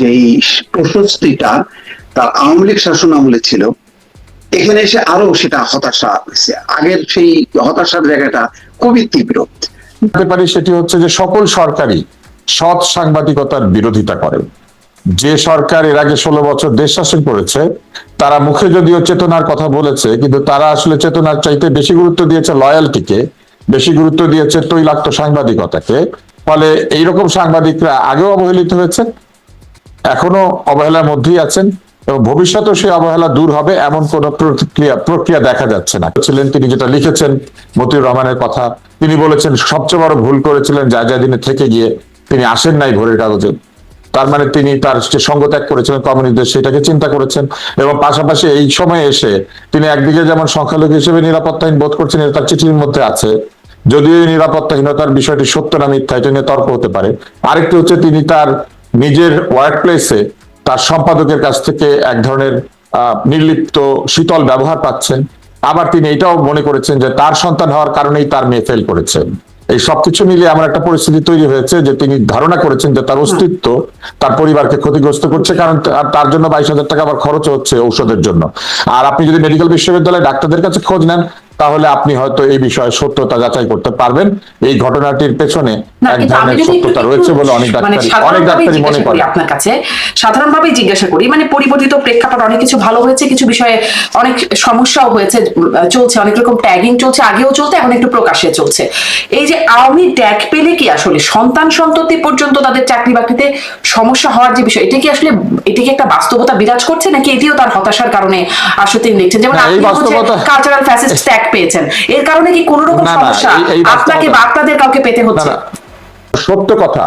যেই প্রশস্তিটা তার আওয়ামী লীগ শাসন আমলে ছিল, এখানে এসে আরও সেটা হতাশা হয়েছে। আগের সেই হতাশার জায়গাটা খুবই তীব্র। পারি সেটি হচ্ছে যে সকল সরকারই সৎ সাংবাদিকতার বিরোধিতা করে। যে সরকার এর আগে ষোলো বছর দেশ শাসন করেছে, তারা মুখে যদিও চেতনার কথা বলেছে, কিন্তু তারা আসলে চেতনার চাইতে বেশি গুরুত্ব দিয়েছে লয়ালটিকে, বেশি গুরুত্ব দিয়েছে তৈলাক্ত সাংবাদিকতাকে। ফলে এইরকম সাংবাদিকরা আগেও অবহেলিত হয়েছেন এখনও অবহেলার মধ্যেই আছেন এবং ভবিষ্যতেও সেই অবহেলা দূর হবে এমন কোন প্রক্রিয়া প্রক্রিয়া দেখা যাচ্ছে না। ছিলেন তিনি যেটা লিখেছেন, মতিউর রহমানের কথা। তিনি বলেছেন, সবচেয়ে বড় ভুল করেছিলেন যা যা দিনে থেকে গিয়ে তিনি আসেন নাই ভোরের কাগজে। তার মানে তিনি তার যে সঙ্গ ত্যাগ করেছিলেন কমিউনিস্টদের, সেটাকে চিন্তা করেছেন এবং পাশাপাশি এই সময়ে এসে তিনি একদিকে যেমন সংখ্যালঘু হিসেবে নিরাপত্তাহীন বোধ করছেন, এটা তার চিঠির মধ্যে আছে। যদিও নিরাপত্তাহীনতার বিষয়টি সত্য না মিথ্যা, এটা নিয়ে তর্ক হতে পারে। আরেকটি হচ্ছে তিনি তার নিজের ওয়ার্ক প্লেসে তার সম্পাদকের কাছ থেকে এক ধরনের নির্লিপ্ত শীতল ব্যবহার পাচ্ছেন। আবার তিনি এটাও মনে করেছেন যে তার সন্তান হওয়ার কারণেই তার মেয়ে ফেল করেছে। এই সবকিছু মিলিয়ে আমার একটা পরিস্থিতি তৈরি হয়েছে যে তিনি ধারণা করেছেন যে তার অস্তিত্ব তার পরিবারকে ক্ষতিগ্রস্ত করছে কারণ তার জন্য বাইশ হাজার টাকা আবার খরচ হচ্ছে ঔষধের জন্য। আর আপনি যদি মেডিকেল বিশ্ববিদ্যালয়ে ডাক্তারদের কাছে খোঁজ নেন তাহলে আপনি হয়তো এই বিষয়ে সত্যতা যাচাই করতে পারবেন। এই ঘটনাটির পেছনে এক ধরনের সত্যতা রয়েছে বলে অনেক একটু মানে ডাক্তার অনেক ডাক্তারই মনে করি করেন। আপনার কাছে। সাধারণভাবেই জিজ্ঞাসা করি মানে পরিবর্তিত প্রেক্ষাপট অনেক কিছু ভালো হয়েছে কিছু বিষয়ে অনেক সমস্যাও হয়েছে চলছে অনেক রকম ট্যাগিং চলছে আগেও চলতে এখন একটু প্রকাশ্যে চলছে। এই যে আওয়ামী ট্যাগ পেলে কি আসলে সন্তান সন্ততি পর্যন্ত তাদের চাকরি বাকরিতে সমস্যা হওয়ার যে বিষয় এটা কি আসলে এটা কি একটা বাস্তবতা বিরাজ করছে নাকি এটিও তার হতাশার কারণে আসলে তিনি দেখছেন? যেমন কালচারাল ফ্যাসিস্ট পেয়েছেন। এর কারণে কি কোনো রকম সমস্যা? আপনাকে বা আপনাদের কাউকে পেতে হচ্ছে? সত্য কথা।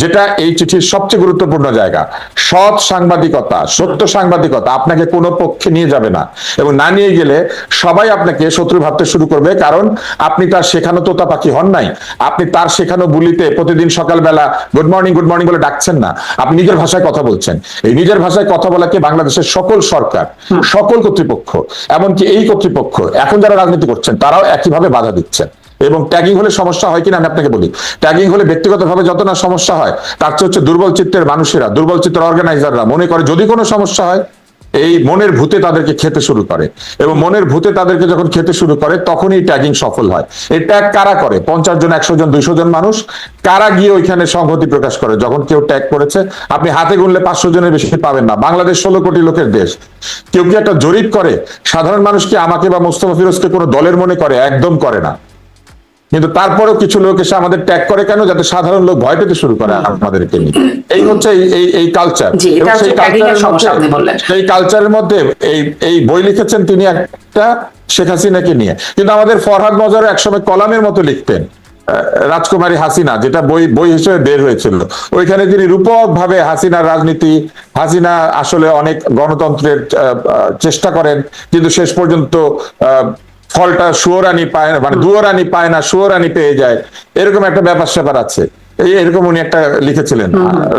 যেটা এই চিঠির সবচেয়ে গুরুত্বপূর্ণ জায়গা। সৎ সাংবাদিকতা সত্য সাংবাদিকতা আপনাকে কোনো পক্ষে নিয়ে যাবে না এবং না নিয়ে গেলে সবাই আপনাকে শত্রু ভাবতে শুরু করবে কারণ আপনি তার শেখানো তোতা পাখি হন নাই। আপনি তার শেখানো বুলিতে প্রতিদিন সকালবেলা গুড মর্নিং গুড মর্নিং বলে ডাকছেন না। আপনি নিজের ভাষায় কথা বলছেন। এই নিজের ভাষায় কথা বলাকে বাংলাদেশের সকল সরকার সকল কর্তৃপক্ষ এমনকি এই কর্তৃপক্ষ এখন যারা রাজনীতি করছেন তারাও একইভাবে বাধা দিচ্ছেন। এবং ট্যাগিং হলে সমস্যা হয় কিনা আমি আপনাকে বলি। ট্যাগিং হলে ব্যক্তিগতভাবে যত না সমস্যা হয়, তার চেয়ে হচ্ছে দুর্বল চিত্তের মানুষেরা, দুর্বল চিত্তের অর্গানাইজাররা মনে করে যদি কোনো সমস্যা হয়, এই মনের ভূতে তাদেরকে খেতে শুরু করে। এবং মনের ভূতে তাদেরকে যখন খেতে শুরু করে, তখনই ট্যাগিং সফল হয়। এই ট্যাগ কারা করে? পঞ্চাশ জন, একশো জন, দুইশো জন মানুষ। কারা গিয়ে ওইখানে সংহতি প্রকাশ করে? যখন কেউ ট্যাগ করেছে, আপনি হাতে গুনলে পাঁচশো জনের বেশি পাবেন না। বাংলাদেশ ষোলো কোটি লোকের দেশ। কেউ কি একটা জরিপ করে? সাধারণ মানুষ কি আমাকে বা মোস্তফা ফিরোজকে কোনো দলের মনে করে? একদম করে না। কিন্তু তারপরেও কিছু লোক এসে আমাদের ট্যাগ করে কেন? যাতে সাধারণ লোক ভয় পেতে শুরু করে আমাদেরকে নিয়ে। এই হচ্ছে এই- এই কালচার। সেই কালচারের মধ্যে এই এই বই লিখেছেন তিনি একটা শেখ হাসিনাকে নিয়ে। কিন্তু আমাদের ফরহাদ মজারও একসময় কলামের মতো লিখতেন রাজকুমারী হাসিনা যেটা বই বই হিসেবে বের হয়েছিল। ওইখানে তিনি রূপক ভাবে হাসিনার রাজনীতি হাসিনা আসলে অনেক গণতন্ত্রের চেষ্টা করেন কিন্তু শেষ পর্যন্ত আহ, ফলটা সুয়োরানি পায় না মানে দুয়োরানি পায় না সুয়োরানি পেয়ে যায়। এরকম একটা ব্যাপার স্যাপার আছে। এই এরকম উনি একটা লিখেছিলেন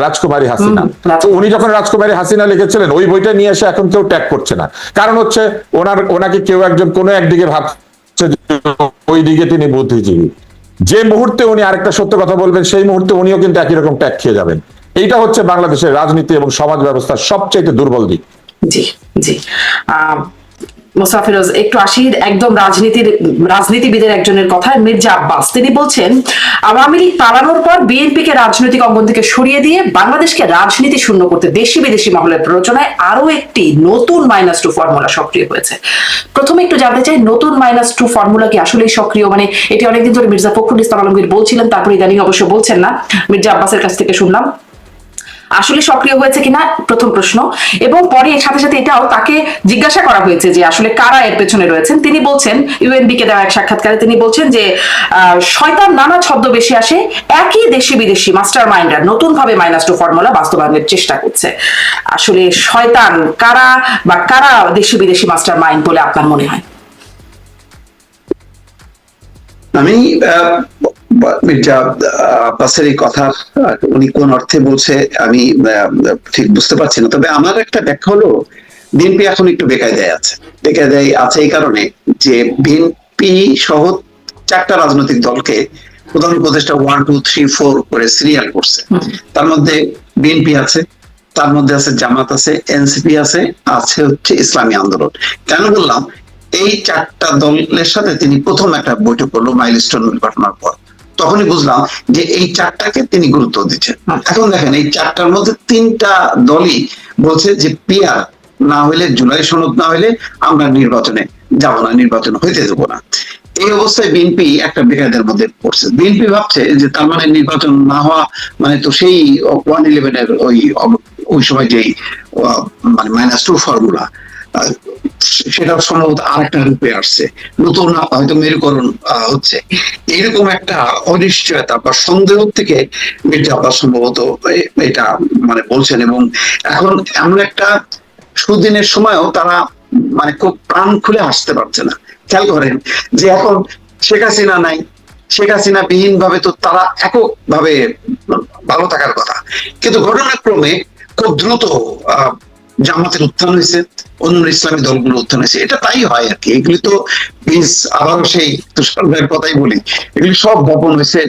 রাজকুমারী হাসিনা। তো উনি যখন রাজকুমারী হাসিনা লিখেছিলেন ওই বইটা নিয়ে এসে এখন কেউ ট্যাগ করছে না। কারণ হচ্ছে ওনার ওনাকে কেউ একজন কোনো একদিকে ভাবছে ওই দিকে তিনি বুদ্ধিজীবী। যে মুহূর্তে উনি আরেকটা সত্য কথা বলবেন সেই মুহূর্তে উনিও কিন্তু একই রকম ট্যাগ খেয়ে যাবেন। এইটা হচ্ছে বাংলাদেশের রাজনীতি এবং সমাজ ব্যবস্থার সবচেয়ে দুর্বল দিক। জি জি। আহ, মোসাফা ফিরোজ একটু আসি একদম রাজনীতির রাজনীতিবিদের একজনের কথা মির্জা আব্বাস। তিনি বলছেন আওয়ামী লীগ পালানোর পর বিএনপিকে রাজনৈতিক অঙ্গন থেকে সরিয়ে দিয়ে বাংলাদেশকে রাজনীতি শূন্য করতে দেশি বিদেশি মহলের প্ররোচনায় আরও একটি নতুন মাইনাস টু ফর্মুলা সক্রিয় হয়েছে। প্রথমে একটু জানতে চাই নতুন মাইনাস টু ফর্মুলা কি আসলেই সক্রিয়? মানে এটি অনেকদিন ধরে মির্জা ফখরুল ইসলাম আলমগীর বলছিলেন তারপরে ইদানিং অবশ্য বলছেন না। মির্জা আব্বাসের কাছ থেকে শুনলাম। আসলে সক্রিয় হয়েছে কিনা? প্রথম প্রশ্ন। এবং পরে এর সাথে সাথে এটাও তাকে জিজ্ঞাসা করা হয়েছে যে আসলে কারা এর পেছনে রয়েছেন? তিনি বলছেন ইউএনবি কে দেওয়া এক সাক্ষাৎকারে তিনি বলছেন যে শয়তান নানা ছদ্মবেশে আসে, একই দেশি বিদেশি মাস্টার মাইন্ডার নতুন ভাবে মাইনাস টু ফর্মুলা বাস্তবায়নের চেষ্টা করছে। আসলে শয়তান কারা বা কারা দেশি বিদেশি মাস্টার মাইন্ড বলে আপনার মনে হয়? আমি মির্জা আব্বাসের এই কথা উনি কোন অর্থে বলছে আমি ঠিক বুঝতে পারছি না। তবে আমার একটা ব্যাখ্যা হলো বিএনপি এখন একটু বেকায়দায় আছে। বেকায়দায় আছে এই কারণে যে বিএনপি সহ চারটা রাজনৈতিক দলকে প্রধান উপদেষ্টা ওয়ান টু থ্রি ফোর করে সিরিয়াল করছে। তার মধ্যে বিএনপি আছে তার মধ্যে আছে জামাত আছে এনসিপি আছে আছে হচ্ছে ইসলামী আন্দোলন। কেন বললাম এই চারটা দলের সাথে তিনি প্রথম একটা বৈঠক করল মাইলস্টোন ঘটনার পর। তখনই বুঝলাম যে এই চারটাকে তিনি গুরুত্ব দিচ্ছেন। এখন দেখেন এই চারটার মধ্যে তিনটা দলই বলছে যে পিয়ার না হইলে জুলাই সনদ না হইলে আমরা নির্বাচনে যাব না নির্বাচন হইতে দেবো না। এই অবস্থায় বিএনপি একটা বেকায়দের মধ্যে পড়ছে। বিএনপি ভাবছে যে তার মানে নির্বাচন না হওয়া মানে তো সেই ওয়ান ইলেভেনের ওই ওই সময় যেই মানে মাইনাস টু ফর্মুলা সেটা সম্ভবত আরেকটা রূপে আসছে। নতুন হয়তো মেরুকরণ হচ্ছে। এরকম একটা অনিশ্চয়তা বা সন্দেহ থেকে মির্জা আব্বাস সম্ভবত এটা মানে বলছেন এবং এখন এমন একটা সুদিনের সময়ও তারা মানে খুব প্রাণ খুলে আসতে পারছে না। খেয়াল করেন যে এখন শেখ হাসিনা নাই। শেখ হাসিনা বিহীন ভাবে তো তারা একক ভাবে ভালো থাকার কথা। কিন্তু ঘটনাক্রমে খুব দ্রুত জামাতের উত্থান হয়েছে অন্য ইসলামী দলগুলো উত্থান হয়েছে। এটা তাই হয় আর কি। এগুলি তো প্লিজ আবারও সেই তুষার ভাইয়ের কথাই বলি। এগুলি সব গোপন হয়েছে।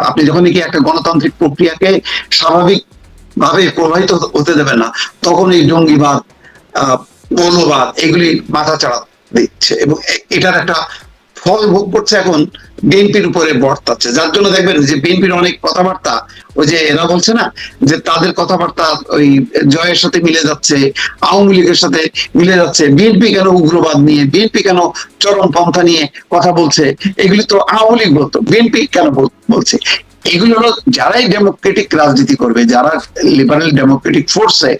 আপনি যখনই কি একটা গণতান্ত্রিক প্রক্রিয়াকে স্বাভাবিক ভাবে প্রবাহিত হতে দেবে না তখন এই জঙ্গিবাদ আহ, মৌলবাদ এগুলি মাথা চাড়া দিচ্ছে। এবং এটার একটা ফল ভোগ করছে এখন বিএনপির উপরে বর্তাচ্ছে। যার জন্য দেখবেন যে বিএনপির অনেক কথাবার্তা, ওই যে এরা বলছে না, যে তাদের কথাবার্তা ওই জয়ের সাথে মিলে যাচ্ছে, আওয়ামী লীগের সাথে মিলে যাচ্ছে, বিএনপি কেন উগ্রবাদ নিয়ে, বিএনপি কেন চরম পন্থা নিয়ে কথা বলছে, এগুলি তো আওয়ামী লীগ বলতো, বিএনপি কেন বলছে? এগুলো হলো যারাই ডেমোক্রেটিক রাজনীতি করবে, যারা লিবারেল ডেমোক্রেটিক ফোর্সে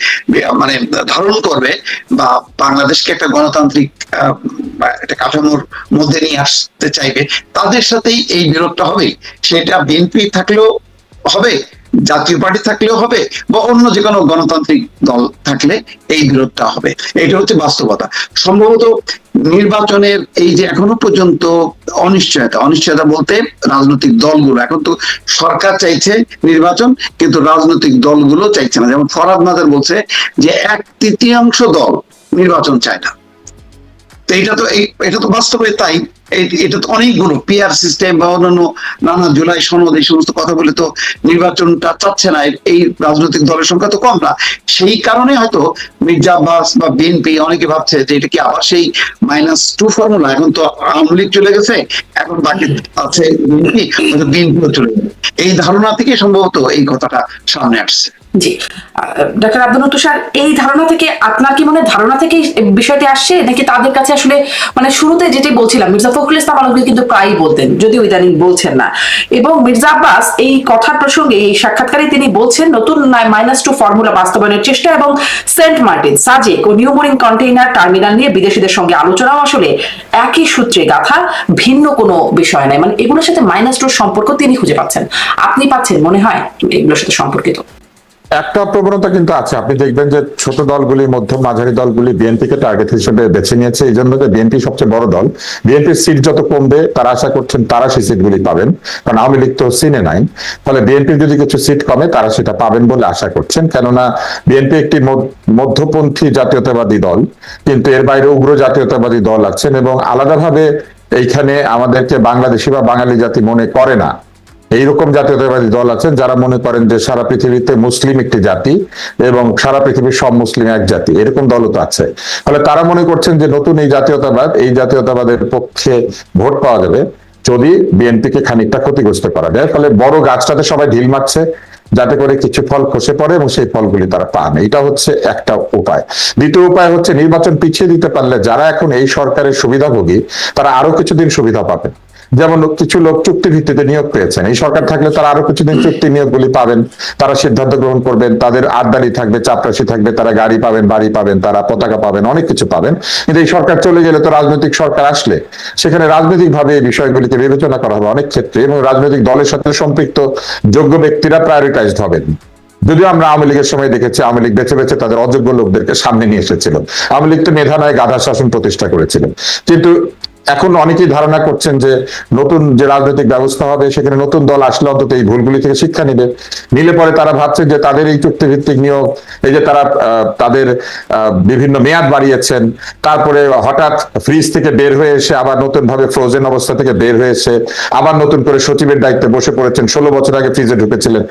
মানে ধারণ করবে বা বাংলাদেশকে একটা গণতান্ত্রিক একটা কাঠামোর মধ্যে নিয়ে আসতে চাইবে, তাদের সাথেই এই বিরোধটা হবে সেটা বিএনপি থাকলেও হবে জাতীয় পার্টি থাকলেও হবে বা অন্য যে কোনো গণতান্ত্রিক দল থাকলে এই বিরোধটা হবে। এটা হচ্ছে বাস্তবতা। সম্ভবত নির্বাচনের এই যে এখনও পর্যন্ত অনিশ্চয়তা অনিশ্চয়তা বলতে রাজনৈতিক দলগুলো। এখন তো সরকার চাইছে নির্বাচন, কিন্তু রাজনৈতিক দলগুলো চাইছে না। যেমন ফরাদ মাদার বলছে যে এক তৃতীয়াংশ দল নির্বাচন চায় না। এটা তো এটা তো বাস্তবে তাই। এটা তো অনেকগুলো পিআর সিস্টেম বা অন্যান্য নানা জুলাই সনদ এই সমস্ত কথা বলে তো নির্বাচনটা চাচ্ছে না। এই- রাজনৈতিক দলের সংখ্যা তো কম না। সেই কারণে হয়তো মির্জা আব্বাস বা বিএনপি অনেকে ভাবছে যে এটা কি আবার সেই মাইনাস টু ফর্মুলা এখন তো আওয়ামী লীগ চলে গেছে, এখন বাকি আছে বিএনপি বিএনপিও চলে যাবে এই ধারণা থেকে সম্ভবত এই কথাটা সামনে আসছে। জি। ডাক্তার আব্দুল তুষার, এই ধারণা থেকে আপনার কি মনে ধারণা থেকে বিষয়টি আসছে? নাকি তাদের কাছে আসলে মানে শুরুতে যেটি বলছিলাম, মির্জা ফখরুল ইসলাম আলমগীর কিন্তু প্রায়ই বলতেন, যদিও ইদানিং বলছেন না। এবং মির্জা আব্বাস এই কথার প্রসঙ্গে, এই সাক্ষাৎকারে তিনি বলছেন, নতুন মাইনাস টু ফর্মুলা বাস্তবায়নের চেষ্টা এবং সেন্ট মার্টিন, সাজেক ও নিউমোরিং কন্টেইনার টার্মিনাল নিয়ে বিদেশিদের সঙ্গে আলোচনাও আসলে একই সূত্রে গাথা, ভিন্ন কোনো বিষয় নাই। মানে এগুলোর সাথে মাইনাস টুর সম্পর্ক তিনি খুঁজে পাচ্ছেন। আপনি পাচ্ছেন, মনে হয়, এগুলোর সাথে সম্পর্কিত। একটা প্রবণতা কিন্তু আছে। আপনি দেখবেন যে ছোট দলগুলি, মধ্যম, মাঝারি দলগুলি বিএনপিকে টার্গেট হিসেবে বেছে নিয়েছে। এই জন্য যে বিএনপি সবচেয়ে বড় দল। বিএনপির সিট যত কমবে, তারা আশা করছেন তারা সেই সিটগুলি পাবেন। কারণ আওয়ামী লীগ তো সিনে নাই। ফলে বিএনপির যদি কিছু সিট কমে, তারা সেটা পাবেন বলে আশা করছেন। কেননা বিএনপি একটি মধ্য- মধ্যপন্থী জাতীয়তাবাদী দল। কিন্তু এর বাইরে উগ্র জাতীয়তাবাদী দল আছেন এবং আলাদাভাবে এইখানে আমাদেরকে বাংলাদেশি বা বাঙালি জাতি মনে করে না। এইরকম জাতীয়তাবাদী দল আছেন যারা মনে করেন যে সারা পৃথিবীতে মুসলিম একটি জাতি এবং সারা পৃথিবীর সব মুসলিম এক জাতি। এরকম দলও তো আছে। ফলে তারা মনে করছেন যে নতুন এই জাতীয়তাবাদ, এই জাতীয়তাবাদের পক্ষে ভোট পাওয়া যাবে যদি বিএনপিকে খানিকটা ক্ষতিগ্রস্ত করা যায়। ফলে বড় গাছটাতে সবাই ঢিল মারছে যাতে করে কিছু ফল খসে পড়ে এবং সেই ফলগুলি তারা পান। এটা হচ্ছে একটা উপায়। দ্বিতীয় উপায় হচ্ছে নির্বাচন পিছিয়ে দিতে পারলে যারা এখন এই সরকারের সুবিধাভোগী, তারা আরও কিছুদিন সুবিধা পাবেন। যেমন কিছু লোক চুক্তি ভিত্তিতে নিয়োগ পেয়েছেন। এই সরকার থাকলে তারা আরও কিছুদিন চুক্তি নিয়োগগুলি পাবেন। তারা সিদ্ধান্ত গ্রহণ করবেন, তাদের আড্ডারি থাকবে, চাপরাশি থাকবে, তারা গাড়ি পাবেন, বাড়ি পাবেন, তারা পতাকা পাবেন, অনেক কিছু পাবেন। কিন্তু এই সরকার চলে গেলে তো রাজনৈতিক সরকার আসলে। সেখানে রাজনৈতিক ভাবে এই বিষয়গুলিকে বিবেচনা করা হবে অনেক ক্ষেত্রে এবং রাজনৈতিক দলের সাথে সম্পৃক্ত যোগ্য ব্যক্তিরা প্রায়োরিটাইজড হবেন। যদিও আমরা আওয়ামী লীগের সময় দেখেছি, আওয়ামী লীগ বেছে বেছে তাদের অযোগ্য লোকদেরকে সামনে নিয়ে এসেছিল। আওয়ামী লীগ তো মেধা নয়, গাধা শাসন প্রতিষ্ঠা করেছিল। কিন্তু এখন অনেকেই ধারণা করছেন যে নতুন যে রাজনৈতিক ব্যবস্থা হবে, সেখানে নতুন দল আসলে অন্তত এই ভুলগুলি থেকে শিক্ষা নিবে। নিলে পরে তারা ভাবছে যে তাদের এই চুক্তিভিত্তিক নিয়োগ, এই যে তারা তাদের বিভিন্ন মেয়াদ বাড়িয়েছেন, তারপরে হঠাৎ ফ্রিজ থেকে বের হয়ে এসে আবার নতুন ভাবে ফ্রোজেন অবস্থা থেকে বের হয়েছে আবার নতুন করে সচিবের দায়িত্বে বসে পড়েছেন, ষোলো বছর আগে ফ্রিজে ঢুকেছিলেন।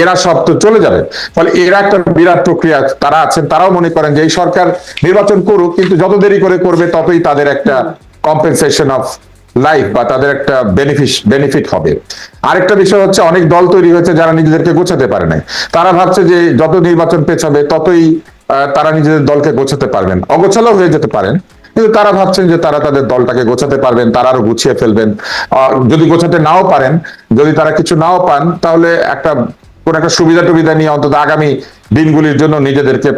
এরা সব তো চলে যাবে। ফলে এরা একটা বিরাট প্রক্রিয়া, তারা আছেন, তারাও মনে করেন যে এই সরকার নির্বাচন করুক, কিন্তু যত দেরি করে করবে, ততই তাদের একটা কম্পেনসেশন অফ লাইফ বা তাদের একটা বেনিফিট বেনিফিট হবে। আরেকটা বিষয় হচ্ছে, অনেক দল তৈরি হয়েছে যারা নিজেদেরকে গোছাতে পারে নাই। তারা ভাবছে যে যত নির্বাচন পেছাবে, ততই তারা নিজেদের দলকে গোছাতে পারবেন। অগোছালো হয়ে যেতে পারেন, কিন্তু তারা ভাবছেন যে তারা তাদের দলটাকে গোছাতে পারবেন, তারা আরও গুছিয়ে ফেলবেন। যদি গোছাতে নাও পারেন, যদি তারা কিছু নাও পান, তাহলে একটা, কোন একটা সুবিধা টুবিধা নিয়ে অন্তত আগামী দিনগুলির জন্য নিজেদেরকে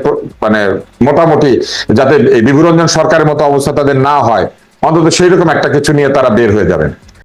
মানে মোটামুটি যাতে এই বিভুরঞ্জন সরকারের মতো অবস্থা তাদের না হয় অন্তত সেই রকম একটা কিছু নিয়ে তারা বের হয়ে যাবেন।